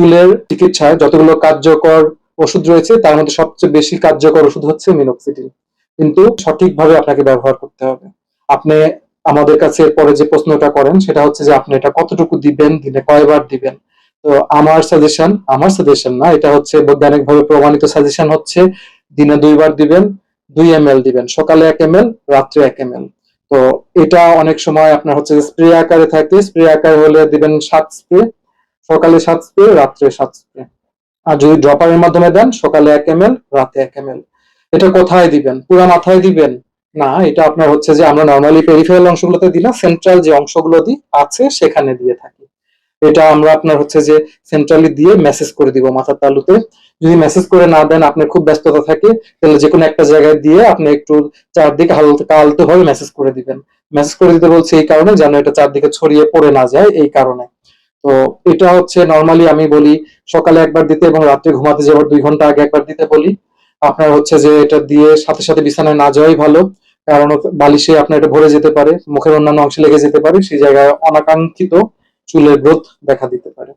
চুলের চিকিৎসায় যতগুলো কার্যকর ওষুধ রয়েছে, তার মধ্যে সবচেয়ে বেশি কার্যকর ওষুধ হচ্ছে মিনোক্সিডিল কিন্তু সঠিকভাবে আপনাকে ব্যবহার করতে হবে। আপনি আমাদের কাছে পরে যে প্রশ্নটা করেন, সেটা হচ্ছে যে আপনি এটা কতটুকু দিবেন, দিনে কয়বার দিবেন? তো আমার সাজেশন আমার সাজেশন না, এটা হচ্ছে বৈজ্ঞানিকভাবে প্রমাণিত সাজেশন হচ্ছে দিনে দুইবার দিবেন, দুই এম দিবেন। সকালে এক এম রাত্রে এক এম তো এটা অনেক সময় আপনার হচ্ছে স্প্রে আকারে থাকে স্প্রে আকারে হলে দিবেন সাত স্প্রে সকালে সাত স্প্রে, রাত্রে সাত স্প্রে। আর যদি ড্রপারের মাধ্যমে দেন, সকালে এক এম এল রাতে এক এম এল এটা কোথায় দিবেন? পুরো মাথায় দিবেন? না, এটা আপনার হচ্ছে যে আমরা নর্মালি পেরিফেরাল অংশগুলোতে না সেন্ট্রাল যে অংশগুলো দিই, আছে, সেখানে দিয়ে থাকি। এটা আমরা আপনার হচ্ছে যে সেন্ট্রালি দিয়ে মেসেজ করে দিব মাথার তালুতে। যদি মেসেজ করে না দেন আপনার খুব ব্যস্ততা থাকে, তাহলে যে কোনো একটা জায়গায় দিয়ে আপনি একটু চারদিকে হালকা আলতো ভাবে মেসেজ করে দিবেন। মেসেজ করে দিতে বলছি এই কারণে যেন এটা চারদিকে ছড়িয়ে পড়ে না যায়, এই কারণে। তো এটা হচ্ছে নর্মালি আমি বলি, সকালে একবার দিতে এবং রাত্রে ঘুমাতে যাওয়ার দুই ঘণ্টা আগে একবার দিতে বলি। আপনার হচ্ছে যে এটা দিয়ে সাথে সাথে বিছানায় না যাওয়াই ভালো, কারণ বালিশে আপনার এটা ভরে যেতে পারে, মুখের অন্যান্য অংশে লেগে যেতে পারে, সেই জায়গায় অনাকাঙ্ক্ষিত চুলের গ্রোথ দেখা দিতে পারে।